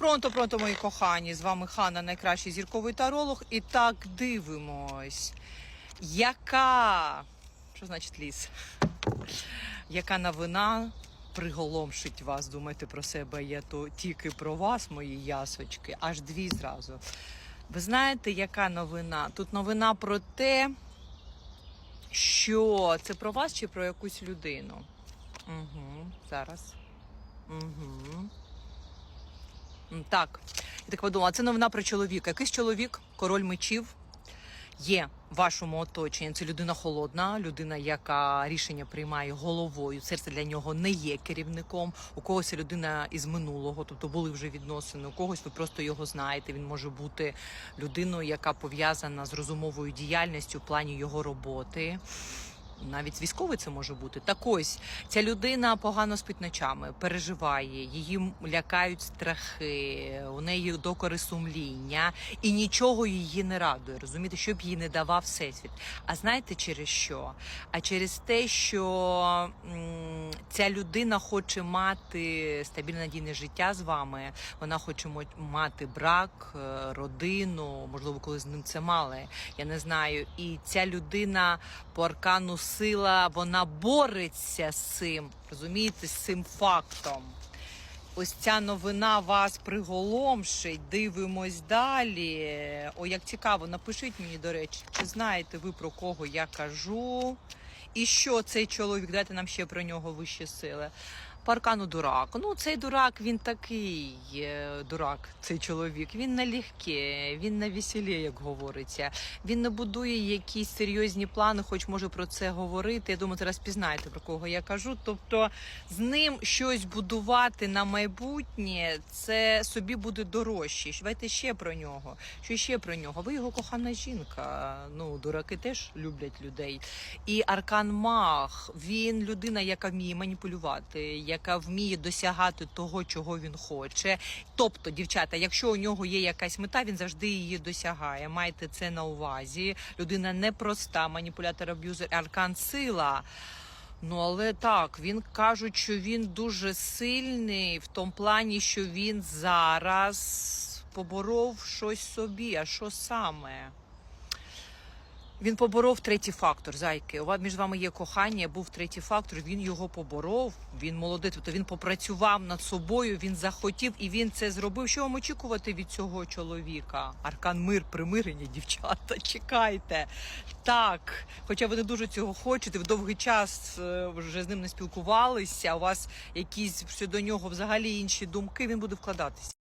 Пронто, пронто, мої кохані. З вами Ханна, найкращий зірковий таролог. І так дивимось. Яка. Що значить ліс? Яка новина приголомшить вас? Думайте про себе, я то тільки про вас, мої ясочки, аж дві зразу. Ви знаєте, яка новина? Тут новина про те, що це про вас чи про якусь людину. Угу, зараз. Угу. Так, я так подумала, це новина про чоловіка. Якийсь чоловік, король мечів, є в вашому оточенні. Це людина холодна, людина, яка рішення приймає головою. Серце для нього не є керівником. У когось людина із минулого, тобто були вже відносини. У когось ви просто його знаєте. Він може бути людиною, яка пов'язана з розумовою діяльністю в плані його роботи. Навіть військовий це може бути. Так ось ця людина погано спить ночами, переживає, її лякають страхи, у неї докори сумління, і нічого її не радує. Розумієте, щоб їй не давав всесвіт. А знаєте через що? А через те, що ця людина хоче мати стабільне надійне життя з вами. Вона хоче мати брак, е, родину, можливо, коли з ним це мали. Я не знаю. І ця людина по аркану сила, вона бореться з цим, розумієте, з цим фактом. Ось ця новина вас приголомшить. Дивимось далі. О, як цікаво, напишіть мені, до речі, чи знаєте ви про кого я кажу? І що цей чоловік? Дайте нам ще про нього вищі сили. Паркану дурак. Ну, цей дурак, він такий е, дурак, цей чоловік. Він налегке, він на веселі, як говориться. Він не будує якісь серйозні плани, хоч може про це говорити. Я думаю, зараз пізнаєте про кого я кажу. Тобто з ним щось будувати на майбутнє, це собі буде дорожче. Давайте ще про нього. Що ще про нього? Ви його кохана жінка. Ну, дураки теж люблять людей. І Аркан Мах, він людина, яка вміє маніпулювати, яка вміє досягати того, чого він хоче. Тобто, дівчата, якщо у нього є якась мета, він завжди її досягає. Майте це на увазі. Людина непроста, маніпулятор, аб'юзер, аркан сила. Ну, але так, він кажуть, що він дуже сильний в тому плані, що він зараз поборов щось собі. А що саме? Він поборов третій фактор. Зайки. У вас між вами є кохання, був третій фактор. Він його поборов. Він молодий. Тобто він попрацював над собою. Він захотів і він це зробив. Що вам очікувати від цього чоловіка? Аркан мир, примирення, дівчата. Чекайте. Так, хоча ви не дуже цього хочете, в довгий час е, вже з ним не спілкувалися. У вас якісь щодо нього взагалі інші думки. Він буде вкладатися.